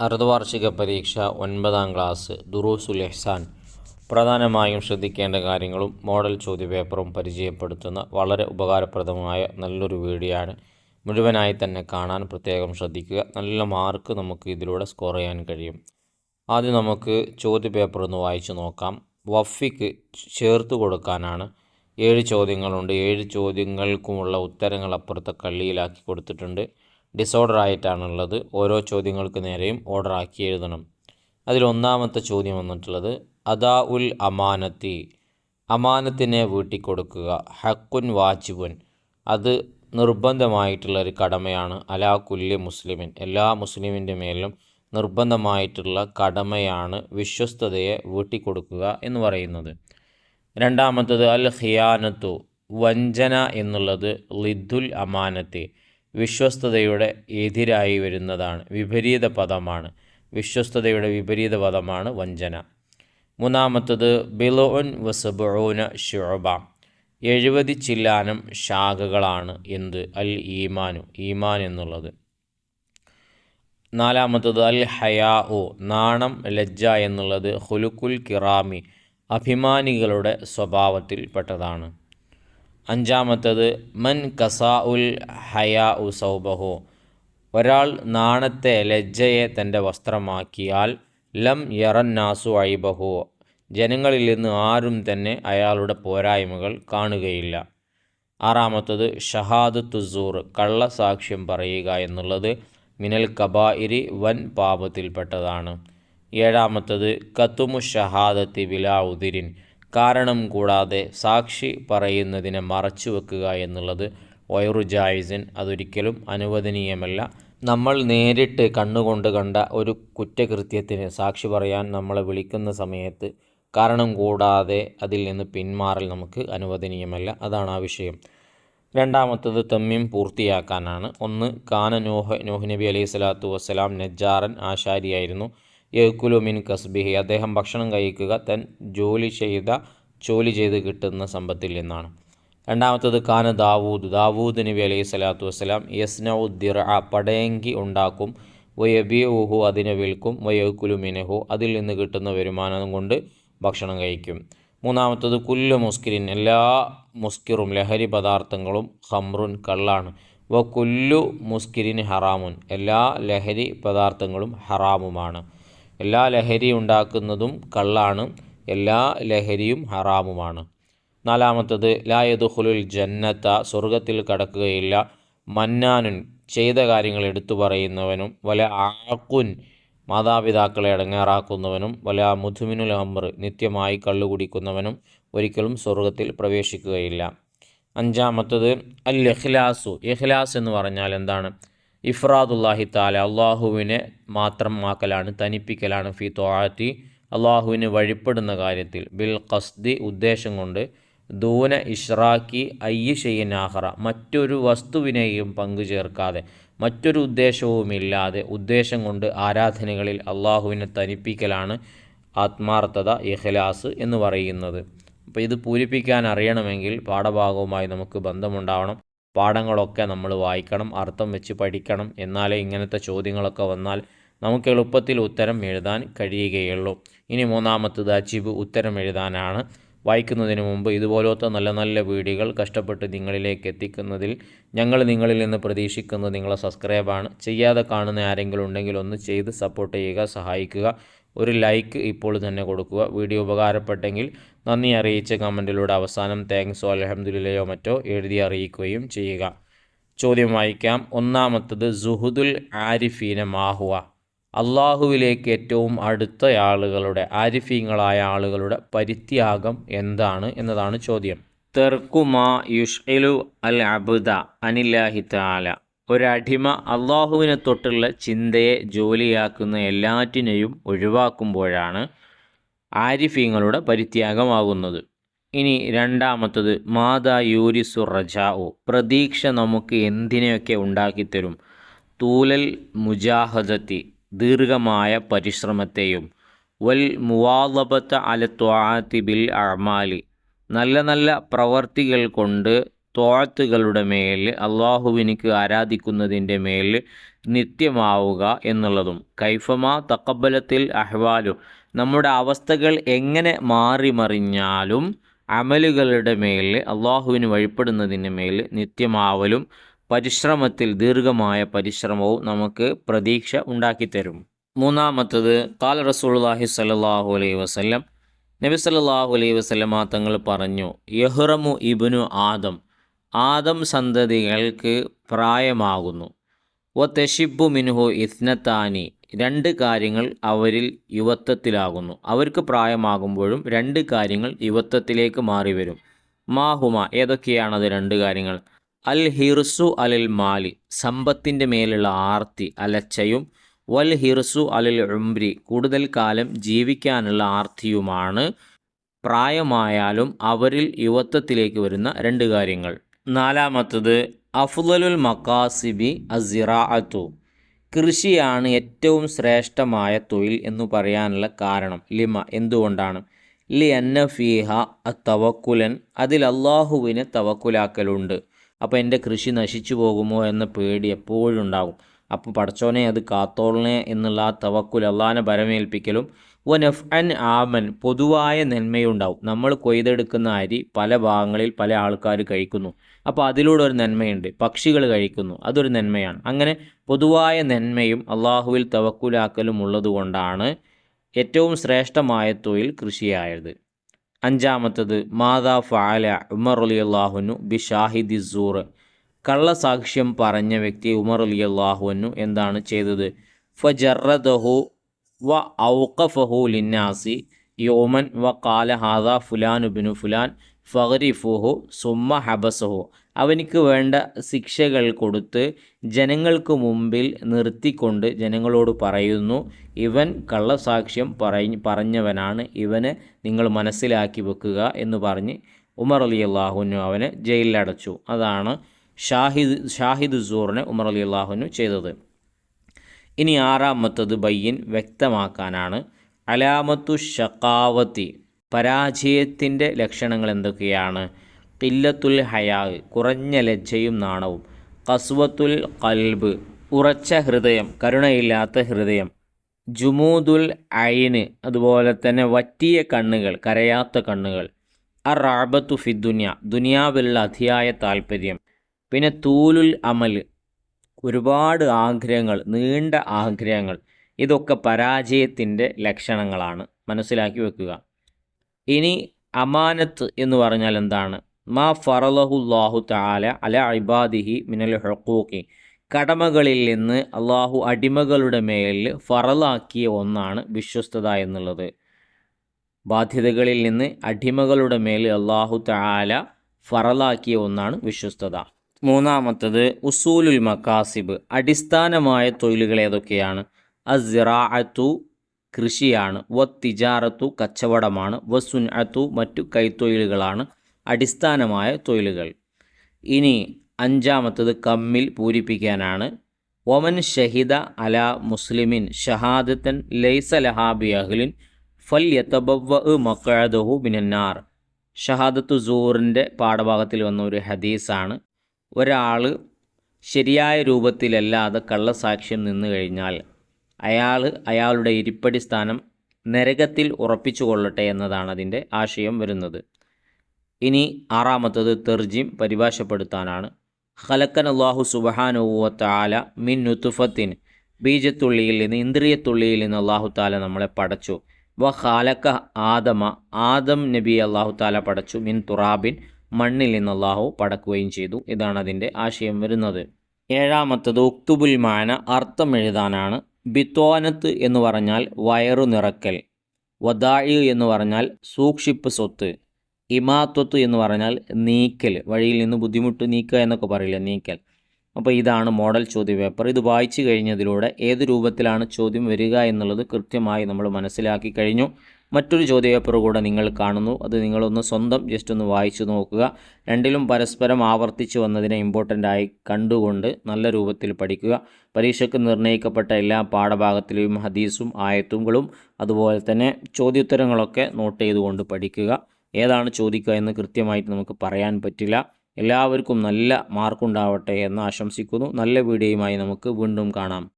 അർദ്ധവാർഷിക പരീക്ഷ ഒൻപതാം ക്ലാസ് ദുറൂസുൽ എഹ്സാൻ പ്രധാനമായും ശ്രദ്ധിക്കേണ്ട കാര്യങ്ങളും മോഡൽ ചോദ്യപേപ്പറും പരിചയപ്പെടുത്തുന്ന വളരെ ഉപകാരപ്രദമായ നല്ലൊരു വീഡിയോ ആണ്. മുഴുവനായി തന്നെ കാണാൻ പ്രത്യേകം ശ്രദ്ധിക്കുക. നല്ല മാർക്ക് നമുക്ക് ഇതിലൂടെ സ്കോർ ചെയ്യാൻ കഴിയും. ആദ്യം നമുക്ക് ചോദ്യപേപ്പർ ഒന്ന് വായിച്ചു നോക്കാം. വഫിക്ക് ചേർത്ത് കൊടുക്കാനാണ്. ഏഴ് ചോദ്യങ്ങളുണ്ട്. ഏഴ് ചോദ്യങ്ങൾക്കുമുള്ള ഉത്തരങ്ങൾ അപ്പുറത്തെ കള്ളിയിലാക്കി കൊടുത്തിട്ടുണ്ട്. ഡിസോർഡർ ആയിട്ടാണുള്ളത്. ഓരോ ചോദ്യങ്ങൾക്ക് നേരെയും ഓർഡർ ആക്കി എഴുതണം. അതിൽ ഒന്നാമത്തെ ചോദ്യം വന്നിട്ടുള്ളത് അദാ ഉൽ അമാനത്തി. അമാനത്തിനെ വീട്ടിക്കൊടുക്കുക ഹക്കുൻ വാജിബുൻ. അത് നിർബന്ധമായിട്ടുള്ള ഒരു കടമയാണ്. അലാ കുല്യ മുസ്ലിമിൻ. എല്ലാ മുസ്ലിമിന്റെ മേലും നിർബന്ധമായിട്ടുള്ള കടമയാണ് വിശ്വസ്തതയെ വീട്ടിക്കൊടുക്കുക എന്ന് പറയുന്നത്. രണ്ടാമത്തത് അൽ ഹിയാനത്തു വഞ്ചന എന്നുള്ളത് ലിദ്ദുൽ അമാനത്തി. വിശ്വസ്തതയുടെ എതിരായി വരുന്നതാണ്. വിപരീത പദമാണ്. വിശ്വസ്തതയുടെ വിപരീത പദമാണ് വഞ്ചന. മൂന്നാമത്തത് ബിലോൻ വസബോന ഷുഅബ എഴുപത് ചില്ലാനം ശാഖകളാണ് എന്ത്? അൽ ഈമാനു. ഈമാൻ എന്നുള്ളത്. നാലാമത്തത് അൽ ഹയാ ഒ നാണം ലജ്ജ എന്നുള്ളത് ഹുലുക്കുൽ കിറാമി അഭിമാനികളുടെ സ്വഭാവത്തിൽപ്പെട്ടതാണ്. അഞ്ചാമത്തത് മൻ കസാ ഉൽ ഹയാ ഉ സൗബഹു. ഒരാൾ നാണത്തെ ലജ്ജയെ തന്റെ വസ്ത്രമാക്കിയാൽ ലം യറന്നാസു ഐബഹു. ജനങ്ങളിൽ നിന്ന് ആരും തന്നെ അയാളുടെ പോരായ്മകൾ കാണുകയില്ല. ആറാമത്തത് ഷഹാദ് തുസൂർ കള്ളസാക്ഷ്യം പറയുക എന്നുള്ളത് മിനൽ കബായിരി വൻ പാപത്തിൽപ്പെട്ടതാണ്. ഏഴാമത്തത് കത്തുമു ഷഹാദത്തി ബിലാ ഉദിരിൻ. കാരണം കൂടാതെ സാക്ഷി പറയുന്നതിനെ മറച്ചു വെക്കുക എന്നുള്ളത് വയറു ജായിസിൻ അതൊരിക്കലും അനുവദനീയമല്ല. നമ്മൾ നേരിട്ട് കണ്ണുകൊണ്ട് കണ്ട ഒരു കുറ്റകൃത്യത്തിന് സാക്ഷി പറയാൻ നമ്മളെ വിളിക്കുന്ന സമയത്ത് കാരണം കൂടാതെ അതിൽ നിന്ന് പിന്മാറൽ നമുക്ക് അനുവദനീയമല്ല. അതാണ് ആ വിഷയം. രണ്ടാമത്തത് തമ്മിം പൂർത്തിയാക്കാനാണ്. ഒന്ന് കാന നോഹ നോഹ് നബി അലൈഹി സ്വലാത്തു വസ്സലാം നജ്ജാറൻ ആശാരിയായിരുന്നു. യഹ്കുലു മിൻ കസ്ബിഹി. അദ്ദേഹം ഭക്ഷണം കഴിക്കുക തൻ ജോലി ചെയ്ത ജോലി ചെയ്ത് കിട്ടുന്ന സമ്പത്തിൽ നിന്നാണ്. രണ്ടാമത്തത് കാന ദാവൂദ്. ദാവൂദ് നബി അലൈഹി സ്വലാത്തു വസ്സലാം യസ്നൌ ആ പടയങ്കി ഉണ്ടാക്കും. വയബി ഊഹു അതിനെ വിൽക്കും. വയക്കുലു മിനഹു അതിൽ നിന്ന് കിട്ടുന്ന വരുമാനം കൊണ്ട് ഭക്ഷണം കഴിക്കും. മൂന്നാമത്തത് കുല്ലു മുസ്കിരിൻ എല്ലാ മുസ്കിറും ലഹരി പദാർത്ഥങ്ങളും ഹംറുൻ കള്ളാണ്. വ കുല്ലു മുസ്കിരിൻ ഹറാമുൻ. എല്ലാ ലഹരി പദാർത്ഥങ്ങളും ഹറാമുമാണ്. എല്ലാ ലഹരി ഉണ്ടാക്കുന്നതും കള്ളാണ് എല്ലാ ലഹരിയും ഹറാമുമാണ്. നാലാമത്തത് ലായദുഹുലുൽ ജന്നത്ത സ്വർഗത്തിൽ കടക്കുകയില്ല. മന്നാനുൻ ചെയ്ത കാര്യങ്ങൾ എടുത്തു പറയുന്നവനും വല ആക്കുൻ മാതാപിതാക്കളെ അടങ്ങാറാക്കുന്നവനും വല മുധുമിനുൽ അമർ നിത്യമായി കള്ളു കുടിക്കുന്നവനും ഒരിക്കലും സ്വർഗത്തിൽ പ്രവേശിക്കുകയില്ല. അഞ്ചാമത്തത് അൽ ഇഖ്ലാസു ഇഖ്ലാസ് എന്ന് പറഞ്ഞാൽ എന്താണ്? ഇഫ്രാദുല്ലാഹി താല അള്ളാഹുവിനെ മാത്രം ആക്കലാണ് തനിപ്പിക്കലാണ് ഫി തോഴത്തി അള്ളാഹുവിന് വഴിപ്പെടുന്ന കാര്യത്തിൽ ബിൽ ഖസ്ദി ഉദ്ദേശം കൊണ്ട് ദൂന ഇഷ്റാക്കി അയ്യ ആഹ്റ മറ്റൊരു വസ്തുവിനെയും പങ്കു ചേർക്കാതെ മറ്റൊരു ഉദ്ദേശവുമില്ലാതെ ഉദ്ദേശം കൊണ്ട് ആരാധനകളിൽ അള്ളാഹുവിനെ തനിപ്പിക്കലാണ് ആത്മാർത്ഥത ഇഖ്ലാസ് എന്ന് പറയുന്നത്. അപ്പോൾ ഇത് പൂരിപ്പിക്കാൻ അറിയണമെങ്കിൽ പാഠഭാഗവുമായി നമുക്ക് ബന്ധമുണ്ടാവണം. പാഠങ്ങളൊക്കെ നമ്മൾ വായിക്കണം അർത്ഥം വെച്ച് പഠിക്കണം എന്നാലേ ഇങ്ങനത്തെ ചോദ്യങ്ങളൊക്കെ വന്നാൽ നമുക്ക് എളുപ്പത്തിൽ ഉത്തരം എഴുതാൻ കഴിയുകയുള്ളൂ. ഇനി മൂന്നാമത്തത് അജീബ് ഉത്തരം എഴുതാനാണ്. വായിക്കുന്നതിന് മുമ്പ് ഇതുപോലത്തെ നല്ല നല്ല വീഡിയോകൾ കഷ്ടപ്പെട്ട് നിങ്ങളിലേക്ക് എത്തിക്കുന്നതിൽ ഞങ്ങൾ നിങ്ങളിൽ നിന്ന് പ്രതീക്ഷിക്കുന്നത് നിങ്ങളെ സബ്സ്ക്രൈബാണ് ചെയ്യാതെ കാണുന്ന ആരെങ്കിലും ഉണ്ടെങ്കിൽ ഒന്ന് ചെയ്ത് സപ്പോർട്ട് ചെയ്യുക സഹായിക്കുക. ഒരു ലൈക്ക് ഇപ്പോൾ തന്നെ കൊടുക്കുക. വീഡിയോ ഉപകാരപ്പെട്ടെങ്കിൽ നന്ദി അറിയിച്ച കമന്റിലൂടെ അവസാനം താങ്ക്സോ അലഹമ്മദില്ലയോ മറ്റോ എഴുതി അറിയിക്കുകയും ചെയ്യുക. ചോദ്യം വായിക്കാം. ഒന്നാമത്തത് സുഹുദുൽ ആരിഫീന മാഹുവ. അള്ളാഹുവിലേക്ക് ഏറ്റവും അടുത്ത ആളുകളുടെ ആരിഫീങ്ങളായ ആളുകളുടെ പരിത്യാഗം എന്താണ് എന്നതാണ് ചോദ്യം. തെർക്കുമാ യുഷ്ഇലു അൽ അബുദ അനില്ലാഹി താല ഒരടിമ അള്ളാഹുവിനെ തൊട്ടുള്ള ചിന്തയെ ജോലിയാക്കുന്ന എല്ലാറ്റിനെയും ഒഴിവാക്കുമ്പോഴാണ് ആരിഫീങ്ങളുടെ പരിത്യാഗമാകുന്നത്. ഇനി രണ്ടാമത്തത് മാതാ യൂരിസു റജാവു പ്രതീക്ഷ നമുക്ക് എന്തിനെയൊക്കെ ഉണ്ടാക്കിത്തരും? തൂലൽ മുജാഹദത്തി ദീർഘമായ പരിശ്രമത്തെയും. വൽ മുവാലബത്ത അലത്വാത്തി ബിൽ അമാലി നല്ല നല്ല പ്രവർത്തികൾ കൊണ്ട് തോഴത്തുകളുടെ മേൽ അള്ളാഹുവിനിക്ക് ആരാധിക്കുന്നതിന്റെ മേൽ നിത്യമാവുക എന്നുള്ളതും കൈഫമ തക്കബലത്തിൽ അഹ്വാലു. നമ്മുടെ അവസ്ഥകൾ എങ്ങനെ മാറിമറിഞ്ഞാലും അമലുകളുടെ മേൽ അള്ളാഹുവിന് വഴിപ്പെടുന്നതിന് മേൽ നിത്യമാവലും പരിശ്രമത്തിൽ ദീർഘമായ പരിശ്രമവും നമുക്ക് പ്രതീക്ഷ ഉണ്ടാക്കിത്തരും. മൂന്നാമത്തത് കാൽ റസൂള്ളാഹി സല്ലാഹു അലൈഹി വസ്ലം നബി സല്ലാഹു അലൈഹി വസല്ലമ തങ്ങൾ പറഞ്ഞു യഹ്റമു ഇബ്നു ആദം ആദം സന്തതികൾക്ക് പ്രായമാകുന്നു. വ തെഷിബു മിൻഹു ഇസ്നത്താനി. രണ്ട് കാര്യങ്ങൾ അവരിൽ യുവത്വത്തിലാകുന്നു. അവർക്ക് പ്രായമാകുമ്പോഴും രണ്ട് കാര്യങ്ങൾ യുവത്വത്തിലേക്ക് മാറി വരും മാഹുമ ഏതൊക്കെയാണത് രണ്ട് കാര്യങ്ങൾ? അൽ ഹിർസു അലിൽ മാലി സമ്പത്തിന്റെ മേലുള്ള ആർത്തി അലച്ചയും. വൽ ഹിർസു അലിൽ ഉംരി കൂടുതൽ കാലം ജീവിക്കാനുള്ള ആർത്തിയുമാണ്. പ്രായമായാലും അവരിൽ യുവത്വത്തിലേക്ക് വരുന്ന രണ്ട് കാര്യങ്ങൾ. നാലാമത്തത് അഫ്ലലുൽ മക്കാസിബി അസിറാഅത്തു കൃഷിയാണ് ഏറ്റവും ശ്രേഷ്ഠമായ തൊഴിൽ എന്ന് പറയാനുള്ള കാരണം. ലിമ എന്തുകൊണ്ടാണ്? ലി അന്ന ഫീഹ തവക്കുലൻ അതിൽ അള്ളാഹുവിനെ തവക്കുലാക്കലുണ്ട്. അപ്പോൾ എന്റെ കൃഷി നശിച്ചു പോകുമോ എന്ന പേടി എപ്പോഴും ഉണ്ടാകും. അപ്പോൾ പടച്ചോനെ അത് കാത്തോളനെ എന്നുള്ള ആ തവക്കുൽ അള്ളാഹിനെ ഭരമേൽപ്പിക്കലും വനഫ് അൻ ആമൻ പൊതുവായ നന്മയുണ്ടാവും. നമ്മൾ കൊയ്തെടുക്കുന്ന അരി പല ഭാഗങ്ങളിൽ പല ആൾക്കാർ കഴിക്കുന്നു. അപ്പോൾ അതിലൂടെ ഒരു നന്മയുണ്ട്. പക്ഷികൾ കഴിക്കുന്നു. അതൊരു നന്മയാണ്. അങ്ങനെ പൊതുവായ നന്മയും അള്ളാഹുവിൽ തവക്കുലാക്കലും ഉള്ളതുകൊണ്ടാണ് ഏറ്റവും ശ്രേഷ്ഠമായ തൊഴിൽ കൃഷിയായത്. അഞ്ചാമത്തത് മാതാ ഫാല ഉമർ അലി അള്ളാഹുനു ബി ഷാഹിദി സൂർ. കള്ളസാക്ഷ്യം പറഞ്ഞ വ്യക്തി ഉമർ അലി അള്ളാഹുനു എന്താണ് ചെയ്തത്? ഫജറദഹു വ ഔഖഫഹു ലിന്നാസി. യോമൻ വ കാല ഹാദ ഫുലാനുബിനു ഫുലാൻ ഫഹരിഫുഹു സുമ്മ ഹബസഹു. അവനിക്ക് വേണ്ട ശിക്ഷകൾ കൊടുത്ത് ജനങ്ങൾക്ക് മുമ്പിൽ നിർത്തിക്കൊണ്ട് ജനങ്ങളോട് പറയുന്നു ഇവൻ കള്ളസാക്ഷ്യം പറയ പറഞ്ഞവനാണ്. ഇവന് നിങ്ങൾ മനസ്സിലാക്കി വെക്കുക എന്ന് പറഞ്ഞ് ഉമർ അലി അള്ളാഹുനു അവനെ ജയിലിലടച്ചു. അതാണ് ഷാഹിദ് ഷാഹിദ് സൂറിനെ ഉമർ അലി അള്ളാഹുനു ചെയ്തത്. ഇനി ആറാമത്തത് ബയ്യൻ വ്യക്തമാക്കാനാണ്. അലാമത്തു ഷക്കാവത്തി പരാജയത്തിന്റെ ലക്ഷണങ്ങൾ എന്തൊക്കെയാണ്? കില്ലത്തുൽ ഹയാ കുറഞ്ഞ ലജ്ജയും നാണവും. കസ്വത്തുൽ കൽബ് ഉറച്ച ഹൃദയം കരുണയില്ലാത്ത ഹൃദയം. ജുമൂദുൽ അയിന് അതുപോലെ തന്നെ വറ്റിയ കണ്ണുകൾ കരയാത്ത കണ്ണുകൾ. അർ റാബത്തു ഫിദ്ദുന്യ ദുനിയാവിലുള്ള അതിയായ താല്പര്യം പിന്നെ തൂലുൽ അമൽ ഒരുപാട് ആഗ്രഹങ്ങൾ നീണ്ട ആഗ്രഹങ്ങൾ. ഇതൊക്കെ പരാജയത്തിന്റെ ലക്ഷണങ്ങളാണ്. മനസ്സിലാക്കി വെക്കുക. ഇനി അമാനത്ത് എന്ന് പറഞ്ഞാൽ എന്താണ്? മാ ഫറലഹുല്ലാഹു താല അല ഇബാദിഹി മിനൽ ഹൊക്കൂക്കി കടമകളിൽ നിന്ന് അള്ളാഹു അടിമകളുടെ മേലിൽ ഫറലാക്കിയ ഒന്നാണ് വിശ്വസ്തത എന്നുള്ളത്. ബാധ്യതകളിൽ നിന്ന് അടിമകളുടെ മേൽ അള്ളാഹു താല ഫറലാക്കിയ ഒന്നാണ് വിശ്വസ്തത. മൂന്നാമത്തത് ഉസൂലുൽ മക്കാസിബ് അടിസ്ഥാനമായ തൊഴിലുകൾ ഏതൊക്കെയാണ്? അസിറാഅത്തു കൃഷിയാണ്. വ തിജാറത്തു കച്ചവടമാണ്. വ സുൻഅത്തു മറ്റു കൈത്തൊഴിലുകളാണ്. അടിസ്ഥാനമായ തൊഴിലുകൾ. ഇനി അഞ്ചാമത്തത് കമ്മിൽ പൂരിപ്പിക്കാനാണ്. ഒമൻ ഷഹിദ അല മുസ്ലിമിൻ ഷഹാദത്തൻ ലൈസ ലഹാബി അഹ്ലിൻ ഫൽ യത്തബവ്വ മക്കഴദഹു ബിനന്നാർ ഷഹാദത്തു സൂറിന്റെ പാഠഭാഗത്തിൽ വന്ന ഒരു ഹദീസാണ്. ഒരാൾ ശരിയായ രൂപത്തിലല്ലാതെ കള്ളസാക്ഷ്യം നിന്നു കഴിഞ്ഞാൽ അയാൾ അയാളുടെ ഇരിപ്പടി സ്ഥാനം നരകത്തിൽ ഉറപ്പിച്ചു കൊള്ളട്ടെ എന്നതാണ് അതിന്റെ ആശയം വരുന്നത്. ഇനി ആറാമത്തത് തെർജിം പരിഭാഷപ്പെടുത്താനാണ്. ഖലക്കൻ അള്ളാഹു സുബഹാനുവത്താല മിൻ നുത്തുഫത്തിൻ ബീജത്തുള്ളിയിൽ നിന്ന് ഇന്ദ്രിയത്തുള്ളിയിൽ നിന്ന് അള്ളാഹു താല നമ്മളെ പടച്ചു. വ ഖാലക്ക ആദമ ആദം നബി അള്ളാഹു താല പടച്ചു. മിൻ തുറാബിൻ മണ്ണിൽ നിന്ന് അള്ളാഹു പടക്കുകയും ചെയ്തു. ഇതാണ് അതിന്റെ ആശയം വരുന്നത്. ഏഴാമത്തത് ഉക്തുബുൽ മാന അർത്ഥം എഴുതാനാണ്. ബിത്തോനത്ത് എന്ന് പറഞ്ഞാൽ വയറു നിറക്കൽ വദായു എന്ന് പറഞ്ഞാൽ സൂക്ഷിപ്പ് സ്വത്ത് ഇമാത്വത്ത് എന്ന് പറഞ്ഞാൽ നീക്കൽ വഴിയിൽ നിന്ന് ബുദ്ധിമുട്ട് നീക്കുക എന്നൊക്കെ പറയില്ല നീക്കൽ. അപ്പോൾ ഇതാണ് മോഡൽ ചോദ്യ പേപ്പർ. ഇത് വായിച്ചു കഴിഞ്ഞതിലൂടെ ഏത് രൂപത്തിലാണ് ചോദ്യം വരിക എന്നുള്ളത് കൃത്യമായി നമ്മൾ മനസ്സിലാക്കി കഴിഞ്ഞു. മറ്റൊരു ചോദ്യപേപ്പർ കൂടെ നിങ്ങൾ കാണുന്നു. അത് നിങ്ങളൊന്ന് സ്വന്തം ജസ്റ്റ് ഒന്ന് വായിച്ചു നോക്കുക. രണ്ടിലും പരസ്പരം ആവർത്തിച്ചു വന്നതിനെ ഇമ്പോർട്ടന്റ് ആയി കണ്ടുകൊണ്ട് നല്ല രൂപത്തിൽ പഠിക്കുക. പരീക്ഷയ്ക്ക് നിർണയിക്കപ്പെട്ട എല്ലാ പാഠഭാഗത്തിലെയും ഹദീസും ആയത്തുകളും അതുപോലെ തന്നെ ചോദ്യോത്തരങ്ങളൊക്കെ നോട്ട് ചെയ്തുകൊണ്ട് പഠിക്കുക. ഏതാണ് ചോദിക്കുക എന്ന് കൃത്യമായിട്ട് നമുക്ക് പറയാൻ പറ്റില്ല. എല്ലാവർക്കും നല്ല മാർക്കുണ്ടാവട്ടെ എന്ന് ആശംസിക്കുന്നു. നല്ല വീഡിയോയുമായി നമുക്ക് വീണ്ടും കാണാം.